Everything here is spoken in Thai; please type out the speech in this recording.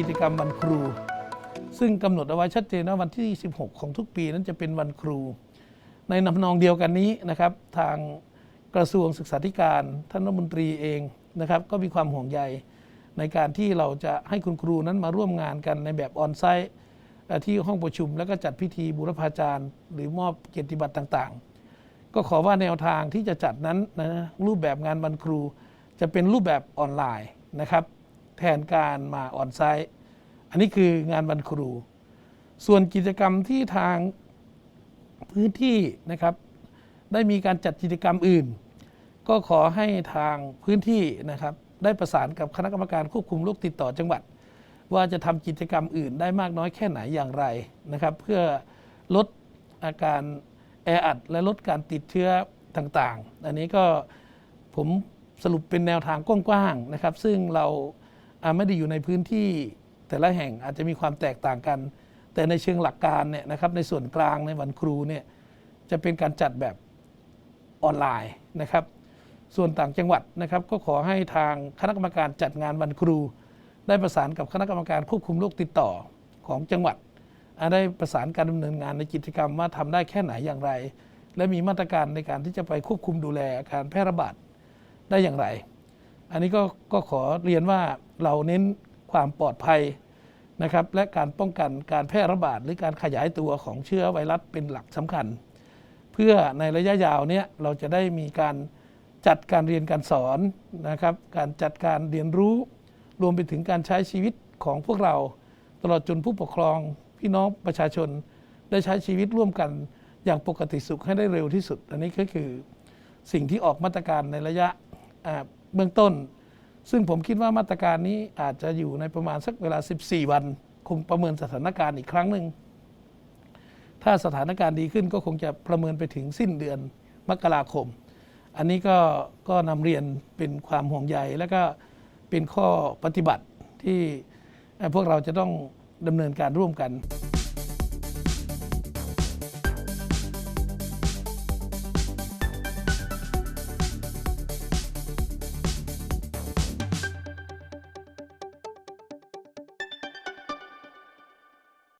กิจกรรมวันครู ซึ่งกำหนดเอาไว้ชัดเจนว่าวันที่ 16 ของทุกปีนั้นจะเป็นวันครู ในนำนองเดียวกันนี้นะครับทางกระทรวงศึกษาธิการท่านรัฐมนตรีเองนะครับก็มีความห่วงใยในการที่เราจะให้คุณครูนั้นมาร่วมงานกันในแบบออนไซต์ที่ห้องประชุม แล้วก็จัดพิธีบูรพาจารย์ หรือมอบเกียรติบัตรต่างๆ ก็ขอว่าแนวทางที่จะจัดนั้นนะรูปแบบงานวันครู จะเป็นรูปแบบออนไลน์นะครับ แทนการมาออนไซต์อันนี้คืองานวันครู ส่วนกิจกรรมที่ทางพื้นที่นะครับ ได้มีการจัดกิจกรรมอื่น ก็ขอให้ทางพื้นที่นะครับ ได้ประสานกับคณะกรรมการควบคุมโรคติดต่อจังหวัด ว่าจะทำกิจกรรมอื่นได้มากน้อยแค่ไหนอย่างไรนะครับ เพื่อลดอาการแออัดและลดการติดเชื้อต่างๆ อันนี้ก็ผมสรุปเป็นแนวทางกว้างๆนะครับ ซึ่งเรา ไม่ได้อยู่ในพื้นที่แต่ละแห่งอาจจะมีความแตกต่างกัน แต่ในเชิงหลักการเนี่ยนะครับในส่วนกลางในวันครูเนี่ยจะเป็นการจัดแบบออนไลน์นะครับ ส่วนต่างจังหวัดนะครับก็ขอให้ทางคณะกรรมการจัดงานวันครู ได้ประสานกับคณะกรรมการควบคุมโรคติดต่อของจังหวัดได้ประสานการดำเนินงานในกิจกรรมว่าทำได้แค่ไหนอย่างไร และมีมาตรการในการที่จะไปควบคุมดูแลการแพร่ระบาดได้อย่างไร อันนี้ก็ก็ขอเรียนว่าเราเน้นความปลอดภัยนะครับ และการป้องกันการแพร่ระบาดหรือการขยายตัวของเชื้อไวรัสเป็นหลักสำคัญ เพื่อในระยะยาวเนี้ยเราจะได้มีการจัดการเรียนการสอนนะครับ การจัดการเรียนรู้ รวมไปถึงการใช้ชีวิตของพวกเรา ตลอดจนผู้ปกครอง พี่น้องประชาชน ได้ใช้ชีวิตร่วมกันอย่างปกติสุขให้ได้เร็วที่สุด อันนี้ก็คือสิ่งที่ออกมาตรการในระยะอ่า เบื้องต้น ซึ่งผมคิดว่ามาตรการนี้อาจจะอยู่ในประมาณสักเวลา 14 วัน คงประเมินสถานการณ์อีกครั้งหนึ่ง ถ้าสถานการณ์ดีขึ้นก็คงจะประเมินไปถึงสิ้นเดือนมกราคม อันนี้ก็ก็นำเรียนเป็นความห่วงใยและก็เป็นข้อปฏิบัติที่พวกเราจะต้องดำเนินการร่วมกัน